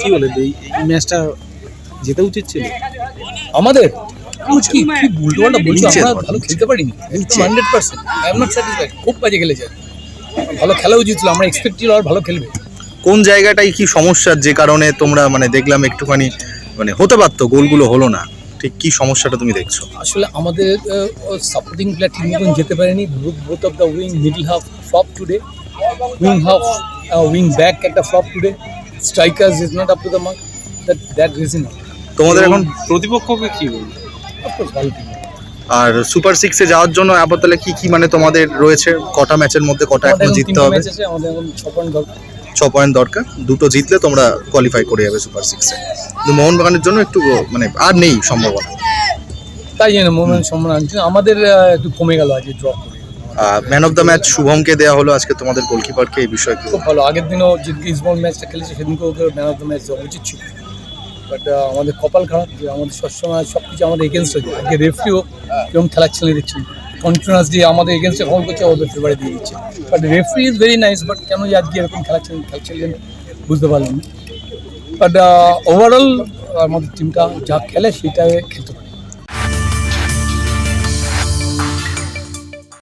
কি বলে এই এই ম্যাচটা যেতে উচিত ছিল? আমাদের? কি কি উল্টো পাল্টা বলছো আমরা ভালো। খেলতে পারিনি। নিচে। Hundred percent I am not satisfied খুব বাজে খেলেছে। ভালো খেলা উচিত ছিল আমরা এক্সপেক্ট ছিল আর ভালো খেলবে। কোন জায়গাটাই কি সমস্যার? যে কারণে তোমরা মানে দেখলাম একটুখানি মানে হতে পারতো গোলগুলো হলো না। ঠিক কি সমস্যাটা তুমি দেখছ? আসলে আমাদের সাপোর্টিং প্লেয়ার ঠিক মতন যেতে পারেনি। Both of the wing middle half flop today wing half wing back একটা flop today strikers is not up to the mark that that reason তোমাদের এখন প্রতিপক্ষকে কি বলব? অফকোর্স ভালো টিম আর সুপার সিক্সে যাওয়ার জন্য আপাতত কি কি মানে তোমাদের রয়েছে? কটা ম্যাচের মধ্যে কটা এখন জিততে হবে? আমাদের এখন ছ পয়েন্ট দরকার। ছ পয়েন্ট দরকার। দুটো জিতলে তোমরা কোয়ালিফাই করে যাবে সুপার সিক্সে কিন্তু মোহনবাগানের জন্য একটু মানে আর নেই সম্ভাবনা। তাই জন্য মোমেন্ট সম্মান আনছে আমাদের একটু কমে গেল আজকে ড্রপ করে। ম্যান অফ দ্য ম্যাচ শুভমকে দেওয়া হলো। আজকে তোমাদের গোলকিপারকে এই বিষয়ে খুব ভালো। আগের দিনও যে ইসবল ম্যাচটা খেলেছে, সেদিনকে ওকে ম্যান অফ দ্য ম্যাচ দেওয়া উচিত ছিল। বাট আমাদের কপাল খারাপ যে আমাদের সবসময় সব কিছু আমাদের এগেনস্ট হয়েছে আজকে রেফরিও যেরকম খেলার ছেলে দেখছি কন্টিনিউয়াস দিয়ে আমাদের এগেনস্টে ফোন করছে ওদের ফেভারে দিয়ে দিচ্ছে। But referee is very nice but কেন যে আজকে এরকম খেলা খেলছিলেন বুঝতে পারলাম বাট ওভারঅল আমাদের টিমটা যা খেলে, সেটাই খেলতে পারে।